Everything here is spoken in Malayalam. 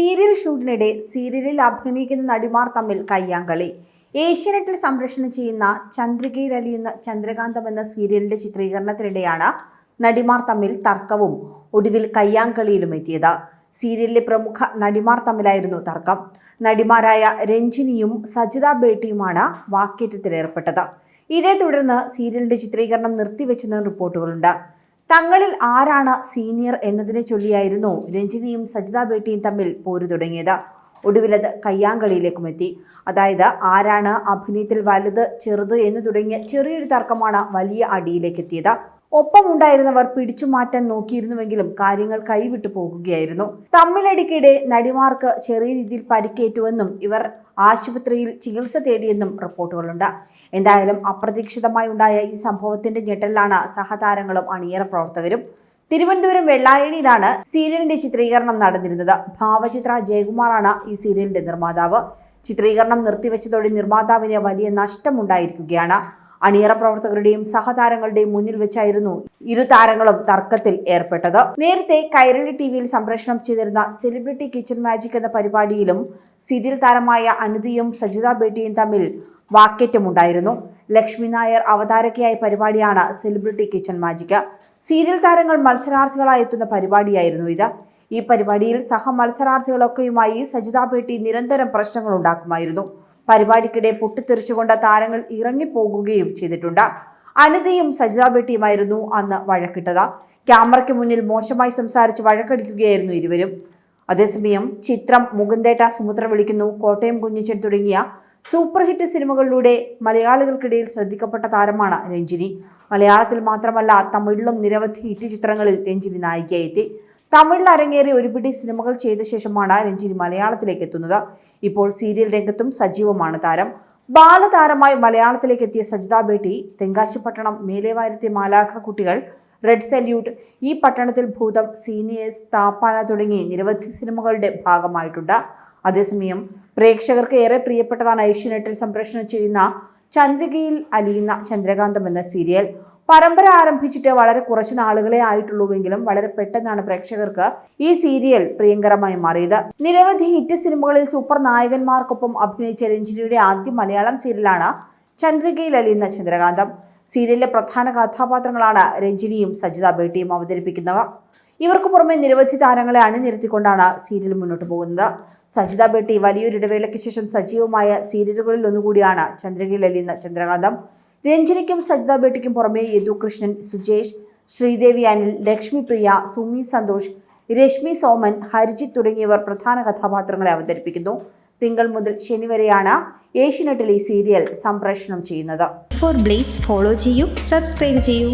സീരിയൽ ഷൂട്ടിനിടെ സീരിയലിൽ അഭിനയിക്കുന്ന നടിമാർ തമ്മിൽ കയ്യാങ്കളി. ഏഷ്യാനെറ്റിൽ സംപ്രേഷണം ചെയ്യുന്ന ചന്ദ്രികയിൽ അലിയുന്ന ചന്ദ്രകാന്തം എന്ന സീരിയലിന്റെ ചിത്രീകരണത്തിനിടെയാണ് നടിമാർ തമ്മിൽ തർക്കവും ഒടുവിൽ കയ്യാങ്കളിയിലും എത്തിയത്. സീരിയലിലെ പ്രമുഖ നടിമാർ തമ്മിലായിരുന്നു തർക്കം. നടിമാരായ രഞ്ജിനിയും സജിത ബേട്ടിയുമാണ് വാക്കേറ്റത്തിലേർപ്പെട്ടത് ഇതേ തുടർന്ന് സീരിയലിന്റെ ചിത്രീകരണം നിർത്തിവെച്ചെന്ന് റിപ്പോർട്ടുകളുണ്ട്. തങ്ങളിൽ ആരാണ് സീനിയർ എന്നതിനെ ചൊല്ലിയായിരുന്നു രഞ്ജിനിയും സജിത ബേട്ടിയും തമ്മിൽ പോരു തുടങ്ങിയത്. ഒടുവിലത് കയ്യാങ്കളിയിലേക്കും എത്തി. അതായത് ആരാണ് അഭിനയത്തിൽ വലുത് ചെറുത് എന്ന് തുടങ്ങിയ ചെറിയൊരു തർക്കമാണ് വലിയ അടിയിലേക്ക് എത്തിയത്. ഒപ്പമുണ്ടായിരുന്നവർ പിടിച്ചു മാറ്റാൻ നോക്കിയിരുന്നുവെങ്കിലും കാര്യങ്ങൾ കൈവിട്ടു പോകുകയായിരുന്നു. തമ്മിലടിക്കിടെ നടിമാർക്ക് ചെറിയ രീതിയിൽ പരിക്കേറ്റുവെന്നും ഇവർ ആശുപത്രിയിൽ ചികിത്സ തേടിയെന്നും റിപ്പോർട്ടുകളുണ്ട്. എന്തായാലും അപ്രതീക്ഷിതമായി ഉണ്ടായ ഈ സംഭവത്തിന്റെ ഞെട്ടലിലാണ് സഹതാരങ്ങളും അണിയറ പ്രവർത്തകരും. തിരുവനന്തപുരം വെള്ളായണിയിലാണ് സീരിയലിന്റെ ചിത്രീകരണം നടന്നിരുന്നത്. ഭാവചിത്ര ജയകുമാറാണ് ഈ സീരിയലിന്റെ നിർമ്മാതാവ്. ചിത്രീകരണം നിർത്തിവെച്ചതോടെ നിർമ്മാതാവിന് വലിയ നഷ്ടമുണ്ടായിരിക്കുകയാണ്. അണിയറ പ്രവർത്തകരുടെയും സഹതാരങ്ങളുടെയും മുന്നിൽ വെച്ചായിരുന്നു ഇരു താരങ്ങളും തർക്കത്തിൽ ഏർപ്പെട്ടത്. നേരത്തെ കൈരളി ടി വിയിൽ സംപ്രേഷണം ചെയ്തിരുന്ന സെലിബ്രിറ്റി കിച്ചൺ മാജിക് എന്ന പരിപാടിയിലും സീരിയൽ താരമായ അനുദിയും സജിത ബേട്ടിയും തമ്മിൽ വാക്കേറ്റമുണ്ടായിരുന്നു. ലക്ഷ്മി നായർ അവതാരകയായ പരിപാടിയാണ് സെലിബ്രിറ്റി കിച്ചൺ മാജിക്. സീരിയൽ താരങ്ങൾ മത്സരാർത്ഥികളായി എത്തുന്ന പരിപാടിയായിരുന്നു ഇത്. ഈ പരിപാടിയിൽ സഹ മത്സരാർത്ഥികളൊക്കെയുമായി സജിത പേട്ടി നിരന്തരം പ്രശ്നങ്ങൾ ഉണ്ടാക്കുമായിരുന്നു. പരിപാടിക്കിടെ പൊട്ടിത്തെറിച്ചുകൊണ്ട് താരങ്ങൾ ഇറങ്ങിപ്പോകുകയും ചെയ്തിട്ടുണ്ട്. അനിതയും സജിത ബെട്ടിയുമായിരുന്നു അന്ന് വഴക്കിട്ടത്. ക്യാമറയ്ക്ക് മുന്നിൽ മോശമായി സംസാരിച്ച് വഴക്കടിക്കുകയായിരുന്നു ഇരുവരും. അതേസമയം ചിത്രം മുകുന്ദേട്ട സുമുദ്ര വിളിക്കുന്നു. കോട്ടയം കുഞ്ഞിച്ചൻ തുടങ്ങിയ സൂപ്പർ ഹിറ്റ് സിനിമകളിലൂടെ മലയാളികൾക്കിടയിൽ ശ്രദ്ധിക്കപ്പെട്ട താരമാണ് രഞ്ജിനി. മലയാളത്തിൽ മാത്രമല്ല തമിഴിലും നിരവധി ഹിറ്റ് ചിത്രങ്ങളിൽ രഞ്ജിനി നായികയായി എത്തി. തമിഴിൽ അരങ്ങേറി ഒരുപിടി സിനിമകൾ ചെയ്ത ശേഷമാണ് രഞ്ജിനി മലയാളത്തിലേക്ക് എത്തുന്നത്. ഇപ്പോൾ സീരിയൽ രംഗത്തും സജീവമാണ് താരം. ബാലതാരമായി മലയാളത്തിലേക്ക് എത്തിയ സജിത ബേട്ടി തെങ്കാശിപ്പട്ടണം മേലേവാരത്തെ മാലാഖ കുട്ടികൾ റെഡ് സല്യൂട്ട് ഈ പട്ടണത്തിൽ ഭൂതം സീനിയേഴ്സ് താപ്പാന തുടങ്ങി നിരവധി സിനിമകളുടെ ഭാഗമായിട്ടുണ്ട്. അതേസമയം പ്രേക്ഷകർക്ക് ഏറെ പ്രിയപ്പെട്ടതാണ് ഏഷ്യനെറ്റിൽ സംപ്രേഷണം ചെയ്യുന്ന ചന്ദ്രികയിൽ അലിയുന്ന ചന്ദ്രകാന്തം എന്ന സീരിയൽ പരമ്പര ആരംഭിച്ചിട്ട് വളരെ കുറച്ച് നാളുകളെ ആയിട്ടുള്ളൂവെങ്കിലും വളരെ പെട്ടെന്നാണ് പ്രേക്ഷകർക്ക് ഈ സീരിയൽ പ്രിയങ്കരമായി മാറിയത്. നിരവധി ഹിറ്റ് സിനിമകളിൽ സൂപ്പർ നായകന്മാർക്കൊപ്പം അഭിനയിച്ച രഞ്ജിനിയുടെ ആദ്യ മലയാളം സീരിയലാണ് ചന്ദ്രികയിൽ അലിയുന്ന ചന്ദ്രകാന്തം. സീരിയലിലെ പ്രധാന കഥാപാത്രങ്ങളാണ് രഞ്ജിനിയും സജിത ബേട്ടിയും അവതരിപ്പിക്കുന്നവ. ഇവർക്ക് പുറമെ നിരവധി താരങ്ങളെ അണിനിരത്തിക്കൊണ്ടാണ് സീരിയൽ മുന്നോട്ട് പോകുന്നത്. സജിത ബേട്ടി വലിയൊരു ഇടവേളയ്ക്ക് ശേഷം സജീവമായ സീരിയലുകളിൽ ഒന്നുകൂടിയാണ് ചന്ദ്രകയിൽ അലിയുന്ന ചന്ദ്രകാന്തം. രഞ്ജിനിക്കും സജിത ബേട്ടിക്കും പുറമെ യദു കൃഷ്ണൻ സുജേഷ് ശ്രീദേവി അനിൽ ലക്ഷ്മി പ്രിയ സുമി സന്തോഷ് രശ്മി സോമൻ ഹരിജിത്ത് തുടങ്ങിയവർ പ്രധാന കഥാപാത്രങ്ങളെ അവതരിപ്പിക്കുന്നു. തിങ്കൾ മുതൽ ശനി വരെയാണ് ഏഷ്യനെറ്റിൽ ഈ സീരിയൽ സംപ്രേഷണം ചെയ്യുന്നത്. ഫോർ ബ്ലേസ് ഫോളോ ചെയ്യൂ സബ്സ്ക്രൈബ് ചെയ്യൂ.